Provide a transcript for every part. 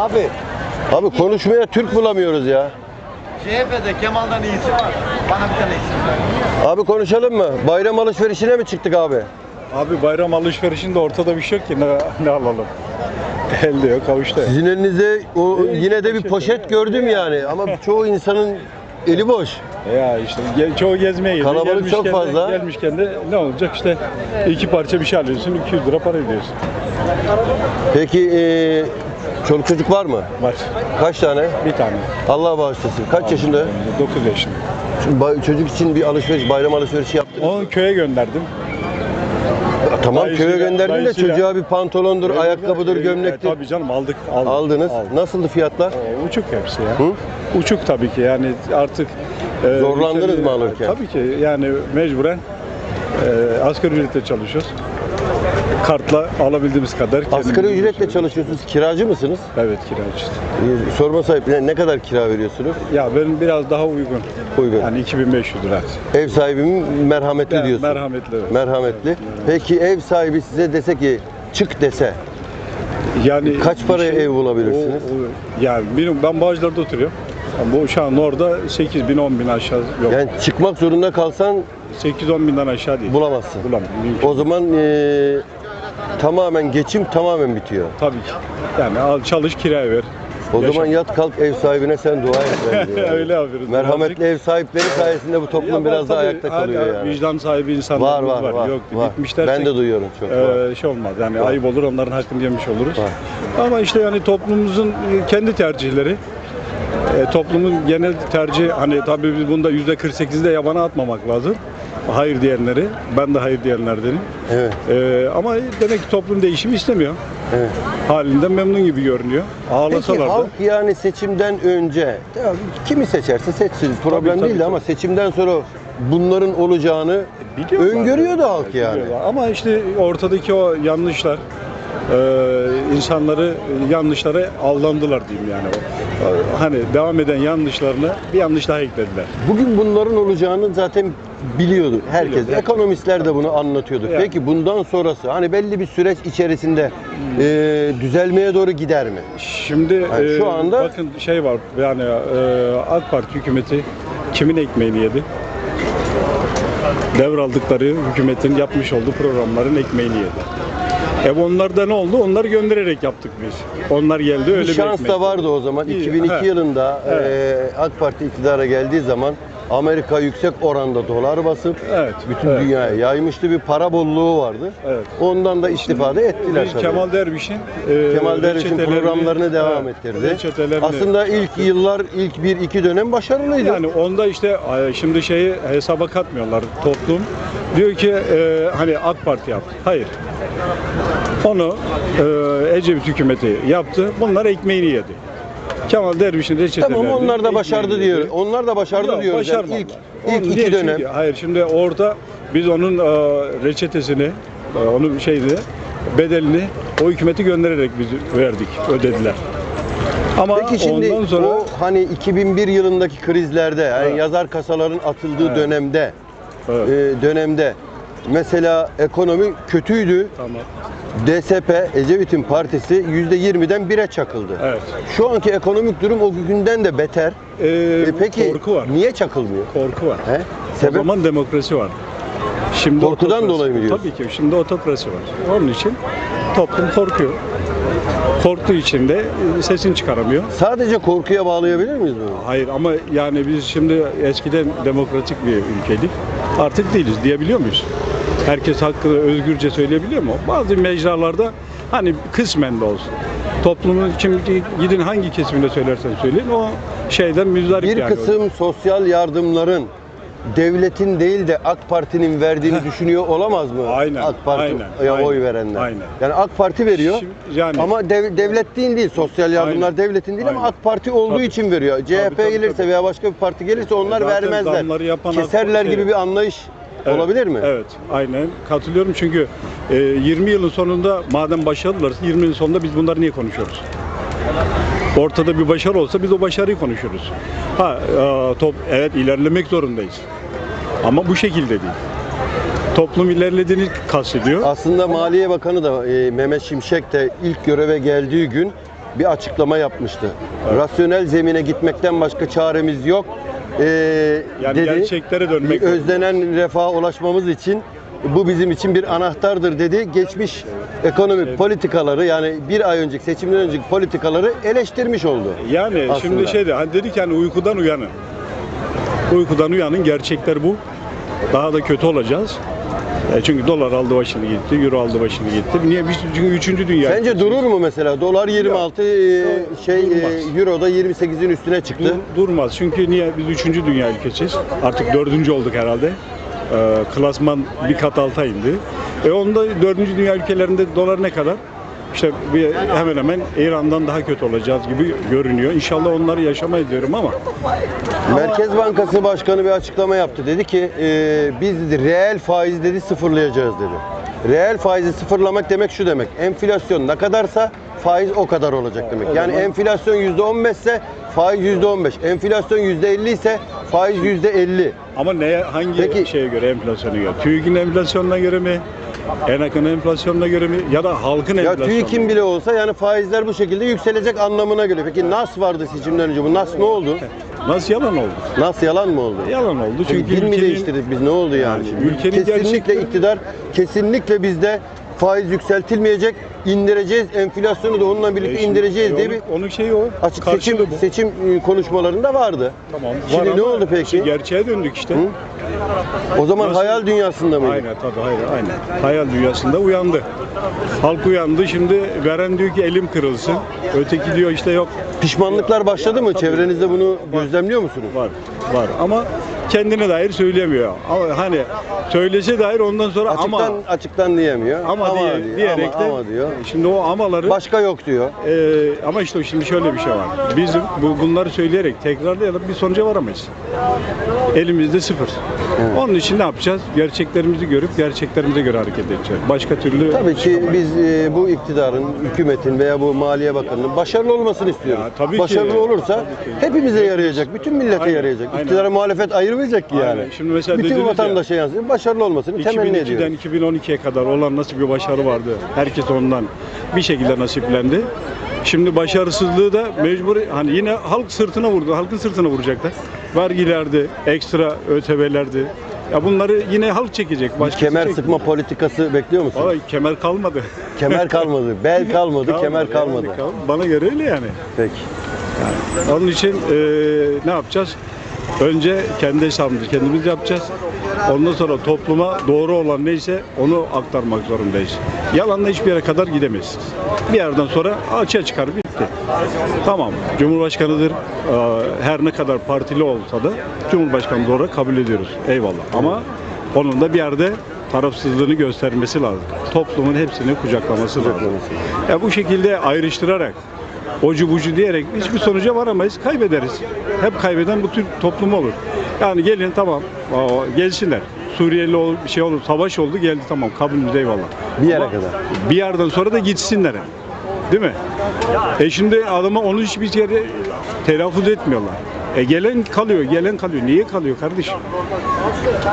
Abi Abi konuşmaya Türk bulamıyoruz ya. CHP'de Kemal'dan iyisi var. Bana bir tane isim ver. Abi konuşalım mı? Bayram alışverişine mi çıktık abi? Abi bayram alışverişinde ortada bir şey yok ki ne, ne alalım? Elde yok, avuçta. Sizin elinizde o Ee, yine de bir poşet poşet gördüm yani ama çoğu insanın eli boş. Ya işte ge- çoğu gezmeye gidiyor. Kalabalık Gelmişken çok de- fazla. gelmişken de ne olacak işte iki parça bir şey alıyorsun 200 lira para ödüyorsun. Peki eee çoluk çocuk var mı? Var. Kaç tane? Bir tane. Allah bağışlasın. Kaç yaşında? 9 yaşında. Bay- Çocuk için bir alışveriş, bayram alışverişi yaptınız. Onu köye gönderdim. Tamam dayısıyla- köye gönderdin de dayısıyla- çocuğa bir pantolondur, ayakkabıdır, E, gömlektir. tabii canım aldık. aldık Aldınız. aldık. Nasıldı fiyatlar? E, Uçuk hepsi ya. Hı? Uçuk tabii ki yani artık e, Zorlandınız mı alırken? Tabii ki yani mecburen e, asgari ücretle çalışıyoruz. Kartla alabildiğimiz kadar. Asgari kendimiz ücretle çalışıyorsunuz. Kiracı mısınız? Evet kiracı. Ee, Sorma sahibine ne kadar kira veriyorsunuz? Ya benim biraz daha uygun. Uygun. Yani 2500 lira. Ev sahibimin merhametli Yani diyorsun. merhametli, evet. Merhametli. Peki ev sahibi size dese ki çık dese Yani Kaç paraya bir ev bulabilirsiniz? O- o- yani benim ben Bağcılar'da oturuyorum. Bu şu an orada 8 bin 10 bin aşağı yok. yani çıkmak zorunda kalsan 8-10 binden aşağı değil. bulamazsın. Bulamam. Mümkün. O zaman ee, tamamen geçim tamamen bitiyor. Tabii ki. Yani al çalış kiraya ver. O Yaşa. zaman yat kalk ev sahibine sen dua et bence. yani. Öyle yapıyoruz. Merhametli ev sahipleri sayesinde bu toplum Ya biraz var daha tabii, ayakta hala kalıyor yani. Vicdan sahibi Var insanlarımız var var. Yok var. gitmişler. Ben de duyuyorum çok. var. Ee, şey olmaz yani Var. ayıp olur onların hakkını yemiş oluruz. Var. Ama işte yani toplumumuzun e, kendi tercihleri e, toplumun genel tercih hani tabii biz bunda yüzde 48'i de yabana atmamak lazım. Hayır diyenleri, ben de hayır diyenlerdenim. Evet. Ee, ama demek ki toplum değişimi istemiyor. Evet. Halinden memnun gibi görünüyor. Peki Ağlasalar da. halk yani seçimden önce ya kimi seçerse seçsin problem Tabii, değil de tabii, ama seçimden sonra bunların olacağını Biliyorlar. öngörüyordu halk yani. Biliyorlar. Ama işte ortadaki o yanlışlar e, insanları yanlışlara aldandılar diyeyim yani. O, hani devam eden yanlışlarına bir yanlış daha eklediler. Bugün bunların olacağını zaten biliyordu herkes. Biliyordu. Ekonomistler de bunu anlatıyordu. Yani. Peki bundan sonrası hani belli bir süreç içerisinde e, düzelmeye doğru gider mi? Şimdi Yani şu e, anda- bakın şey var yani e, AK Parti hükümeti kimin ekmeğini yedi? Devraldıkları hükümetin yapmış olduğu programların ekmeğini yedi. E onlar da ne oldu? Onları göndererek yaptık biz. Onlar geldi öyle bir şans da vardı o zaman. İyi, 2002 he. yılında e, AK Parti iktidara geldiği zaman Amerika yüksek oranda dolar basıp Evet. bütün evet. dünyaya yaymıştı bir para bolluğu vardı. Evet. Ondan da istifade ettiler tabii. Kemal Derviş'in e, Kemal Derviş'in reçetelerini- programlarını devam Evet, ettirdi. reçetelerini- Aslında ilk yıllar, ilk bir iki dönem başarılıydı. yani onda işte e, şimdi şeyi hesaba katmıyorlar toplum. Diyor ki e, hani AK Parti yaptı. Hayır. Onu e, Ecevit hükümeti yaptı. Bunlar ekmeğini yedi. Kemal Derviş'in reçetelerini tamam onlar da başardı diyor. Onlar da başardı Yok. Yani başarmadılar. ilk ilk iki niye? dönem. Çünkü- hayır şimdi orada biz onun e, reçetesini, e, onun şeydi, bedelini o hükümeti göndererek biz verdik, ödediler. Ama Peki şimdi ondan sonra o hani 2001 yılındaki krizlerde yani yazar kasaların atıldığı dönemde Evet, e, dönemde mesela ekonomi kötüydü. tamam. DSP Ecevit'in partisi %20'den 1'e çakıldı. Evet. Şu anki ekonomik durum o günden de beter. Ee, E peki korku var. niye çakılmıyor? Korku var. He? O Sebep zaman demokrasi var. Şimdi Korkudan dolayı mı diyorsun? Tabii ki. Şimdi otokrasi var. Onun için toplum korkuyor. Korktuğu için de sesini çıkaramıyor. sadece korkuya bağlayabilir miyiz bunu? Hayır ama yani biz şimdi eskiden demokratik bir ülkeydik. Artık değiliz diyebiliyor muyuz? Herkes hakkını özgürce söyleyebiliyor mu? Bazı mecralarda hani kısmen de olsun. Toplumun şimdi gidin hangi kesiminde söylersen söyleyin o şeyden müzdarip Bir yani. kısım sosyal yardımların devletin değil de AK Parti'nin verdiğini düşünüyor olamaz mı? Aynen, AK Parti'ye aynen, oy verenler. aynen. Yani AK Parti veriyor. Şimdi yani- ama dev- devlet değil değil. Sosyal yardımlar Aynen. devletin değil ama Aynen. AK Parti olduğu Tabii. için veriyor. CHP tabii, gelirse tabii. veya başka bir parti gelirse onlar Zaten vermezler. yapan Keserler gibi bir anlayış Evet, olabilir mi? Evet, aynen katılıyorum çünkü e, 20 yılın sonunda madem başarılılar 20 yılın sonunda biz bunları niye konuşuyoruz? Ortada bir başarı olsa biz o başarıyı konuşuruz. Ha, e, top, evet ilerlemek zorundayız. Ama bu şekilde değil. Toplum ilerlediğini kastediyor. Aslında Maliye Bakanı da e, Mehmet Şimşek de ilk göreve geldiği gün bir açıklama yapmıştı. Rasyonel zemine gitmekten başka çaremiz yok. Ee, Yani dedi. gerçeklere dönmek Özlenen refaha ulaşmamız için bu bizim için bir anahtardır dedi. Geçmiş ekonomik politikaları yani bir ay önceki seçimden önceki politikaları eleştirmiş oldu. Yani Aslında. şimdi şeyde hani dedik yani uykudan uyanın. Uykudan uyanın gerçekler bu. Daha da kötü olacağız. E çünkü dolar aldı başını gitti, euro aldı başını gitti. Niye? Biz çünkü üçüncü dünya. Sence ülkesiyiz. durur mu mesela? Dolar 26, e, şey Durmaz. e, euro da 28'in üstüne çıktı. Dur- durmaz. Çünkü niye? Biz üçüncü dünya ülkesiyiz. Artık dördüncü olduk herhalde. Ee, klasman bir kat alta indi. E onda dördüncü dünya ülkelerinde dolar ne kadar? İşte bir, hemen hemen İran'dan daha kötü olacağız gibi görünüyor. İnşallah onları yaşamayız diyorum ama Merkez Bankası Başkanı bir açıklama yaptı. Dedi ki e, biz dedi, reel faiz dedi sıfırlayacağız dedi. Reel faizi sıfırlamak demek şu demek. Enflasyon ne kadarsa faiz o kadar olacak demek. Yani enflasyon %15 ise faiz %15. Enflasyon %50 ise faiz %50. ama neye hangi Peki- şeye göre enflasyona göre? TÜİK'in enflasyonuna göre mi? Enak'ın enflasyonuna göre mi? Ya da halkın Ya enflasyonuna TÜİK'in bile olsa yani faizler bu şekilde yükselecek anlamına geliyor. Peki NAS vardı seçimden önce. Bu NAS ne oldu? Nasıl yalan oldu? NAS yalan mı oldu? Yalan oldu Çünkü çünkü dil mi ülkenin- değiştirdik biz ne oldu yani? Şimdi? ülkenin kesinlikle gerçekleri- iktidar kesinlikle bizde faiz yükseltilmeyecek, indireceğiz, enflasyonu da onunla birlikte E şimdi indireceğiz diye bir onun şeyi o. açık Karşılığı seçim bu. seçim e, konuşmalarında vardı. Tamam. Şimdi var ne ama oldu peki? işte gerçeğe döndük işte. Hı? O zaman Nasıl? hayal dünyasında mıydı? Aynen tabii hayır aynen. Hayal dünyasında uyandı. Halk uyandı. Şimdi veren diyor ki elim kırılsın. Öteki diyor işte yok Pişmanlıklar başladı mı? Çevrenizde bunu gözlemliyor musunuz? var var ama kendine dair söyleyemiyor. Ama hani söylese dair ondan sonra Açıktan ama açıktan diyemiyor. ama, diye, diyor, diyerek ama, de ama diyor. şimdi o amaları Başka yok diyor. Ee, ama işte şimdi şöyle bir şey var. Biz bu, bunları söyleyerek tekrarlayalım bir sonuca varamayız. Elimizde sıfır. Onun için ne yapacağız? Gerçeklerimizi görüp gerçeklerimize göre hareket edeceğiz. Başka türlü Tabii ki biz e, bu iktidarın, hükümetin veya bu Maliye Bakanı'nın başarılı olmasını istiyoruz. Ya, tabii ki. başarılı olursa Tabii ki. hepimize yarayacak, bütün millete Aynen, yarayacak. aynen. İktidara muhalefet ayırmayacak ki yani. Aynen. Şimdi mesela bütün dediniz ya, vatandaşa yansın. Başarılı olmasını temenni 2002'den ediyoruz. 2012'ye kadar olan nasıl bir başarı vardı? Herkes ondan bir şekilde nasiplendi. Şimdi başarısızlığı da mecbur hani yine halk sırtına vurdu. Halkın sırtına vuracaklar. Vergilerdi, ekstra ÖTV'lerdi. Ya bunları yine halk çekecek. Başkası Kemer çekmiyor. sıkma politikası bekliyor musun? Ay kemer kalmadı. Kemer kalmadı, bel kalmadı, kemer kalmadı. yani, Bana göre öyle yani. Peki. Onun için eee, ne yapacağız? Önce kendi hesabımızı kendimiz yapacağız. Ondan sonra topluma doğru olan neyse onu aktarmak zorundayız. Yalanla hiçbir yere kadar gidemezsiniz. Bir yerden sonra açığa çıkar bitti. Tamam Cumhurbaşkanıdır. eee, Her ne kadar partili olsa da Cumhurbaşkanı olarak kabul ediyoruz. Eyvallah. Ama onun da bir yerde tarafsızlığını göstermesi lazım. Toplumun hepsini kucaklaması lazım. Ya bu şekilde ayrıştırarak ocu bucu diyerek hiçbir sonuca varamayız. Kaybederiz. Hep kaybeden bu tür toplum olur. Yani gelin tamam gelsinler. Suriyeli ol, bir şey olur, savaş oldu geldi tamam kabulümüz eyvallah. Bir yere Ama kadar. Bir yerden sonra da gitsinler. Değil mi? E şimdi adama onu hiçbir yere telaffuz etmiyorlar. E gelen kalıyor, gelen kalıyor. Niye kalıyor kardeşim?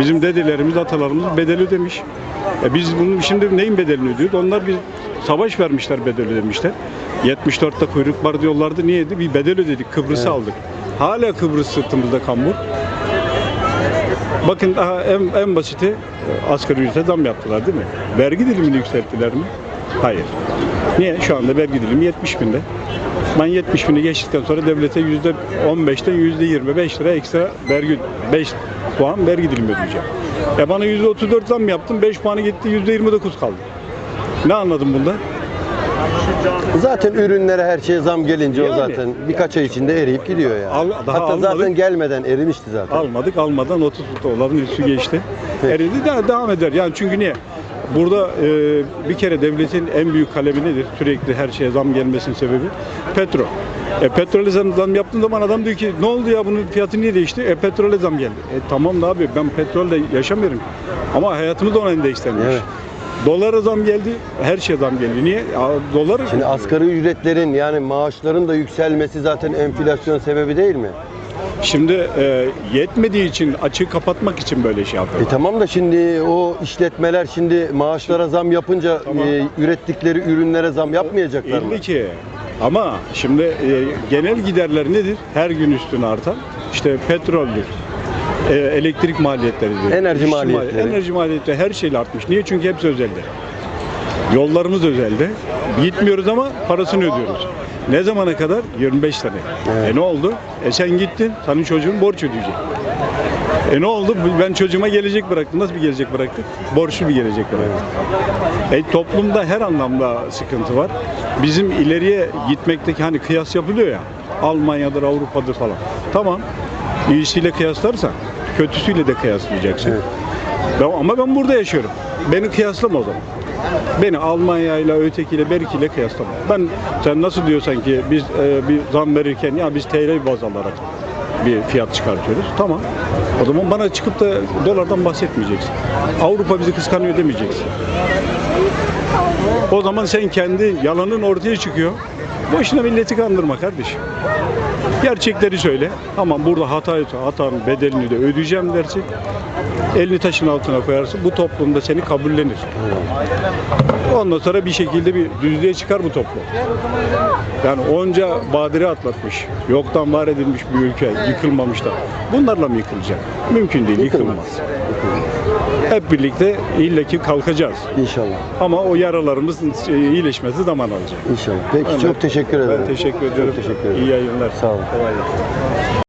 Bizim dedelerimiz, atalarımız bedel ödemiş. E biz bunun şimdi neyin bedelini ödüyoruz? Onlar bir savaş vermişler bedel ödemişler. 74'te kuyruk var diyorlardı. Niyeydi? Bir bedel ödedik. Kıbrıs'ı aldık. Hala Kıbrıs sırtımızda kambur. Bakın daha en, en basiti e, asgari ücrete zam yaptılar değil mi? Vergi dilimini yükselttiler mi? Hayır. Niye? Şu anda vergi dilimi 70 binde. Ben 70 bini geçtikten sonra devlete yüzde 15'ten yüzde 25 lira ekstra vergi 5 puan vergi dilimi ödeyeceğim. E bana yüzde 34 zam yaptım 5 puanı gitti yüzde 29 kaldı. Ne anladım bunda? Zaten ürünlere her şeye zam gelince o Yani. zaten birkaç ay içinde eriyip gidiyor yani. Al- daha Hatta zaten almadık. gelmeden erimişti zaten. Almadık almadan 30 doların üstü geçti. Peki. Eridi de devam eder. Yani çünkü niye? Burada e, bir kere devletin en büyük kalemi nedir? Sürekli her şeye zam gelmesinin sebebi petrol. E petrole zam, zam yaptığın zaman adam diyor ki ne oldu ya bunun fiyatı niye değişti? E petrole zam geldi. E tamam da abi ben petrolle yaşamıyorum. Ama hayatımız da ona endekslenmiş. Evet. Dolara zam geldi, her şeye zam geldi. Niye? Ya, dolar Şimdi asgari ücretlerin yani maaşların da yükselmesi zaten enflasyon sebebi değil mi? Şimdi e, yetmediği için açığı kapatmak için böyle şey E tamam da şimdi o işletmeler şimdi maaşlara zam yapınca Tamam. e, ürettikleri ürünlere zam yapmayacaklar mı? İlli ki. Ama şimdi e, genel giderler nedir? Her gün üstüne artan. İşte petroldür, e, elektrik maliyetleridir. Enerji işçi maliyetleri. mali- enerji maliyetleri her şeyle artmış. Niye? Çünkü hepsi özelde. Yollarımız özelde. Gitmiyoruz ama parasını ödüyoruz. Ne zamana kadar? 25 sene. Evet. E ne oldu? E sen gittin, senin çocuğun borç ödeyecek. E ne oldu? Ben çocuğuma gelecek bıraktım. Nasıl bir gelecek bıraktık? Borçlu bir gelecek bıraktık. E, toplumda her anlamda sıkıntı var. Bizim ileriye gitmekteki hani kıyas yapılıyor ya. Almanya'dır, Avrupa'dır falan. Tamam. İyisiyle kıyaslarsan kötüsüyle de kıyaslayacaksın. Evet. Ben, ama ben burada yaşıyorum. Beni kıyaslama o zaman. Beni Almanya ile ötekiyle Berki'yle kıyaslama. Ben sen nasıl diyorsan ki biz e, bir zam verirken ya biz TL baz alarak bir fiyat çıkartıyoruz. Tamam. O zaman bana çıkıp da dolardan bahsetmeyeceksin. Avrupa bizi kıskanıyor demeyeceksin. O zaman sen kendi yalanın ortaya çıkıyor. Boşuna milleti kandırma kardeşim. Gerçekleri söyle. Tamam burada hata hatanın bedelini de ödeyeceğim dersin. Elini taşın altına koyarsın. Bu toplumda seni kabullenir. Ondan sonra bir şekilde bir düzlüğe çıkar bu toplum. Yani onca badire atlatmış. Yoktan var edilmiş bir ülke. Yıkılmamış da. Bunlarla mı yıkılacak? Mümkün değil. Yıkılmaz. Hep birlikte illaki kalkacağız. İnşallah. Ama o yaralarımızın e, iyileşmesi zaman alacak. İnşallah. Peki çok teşekkür ederim. Ben teşekkür ediyorum. Çok teşekkür ederim. İyi yayınlar. Sağ olun. Kolay gelsin.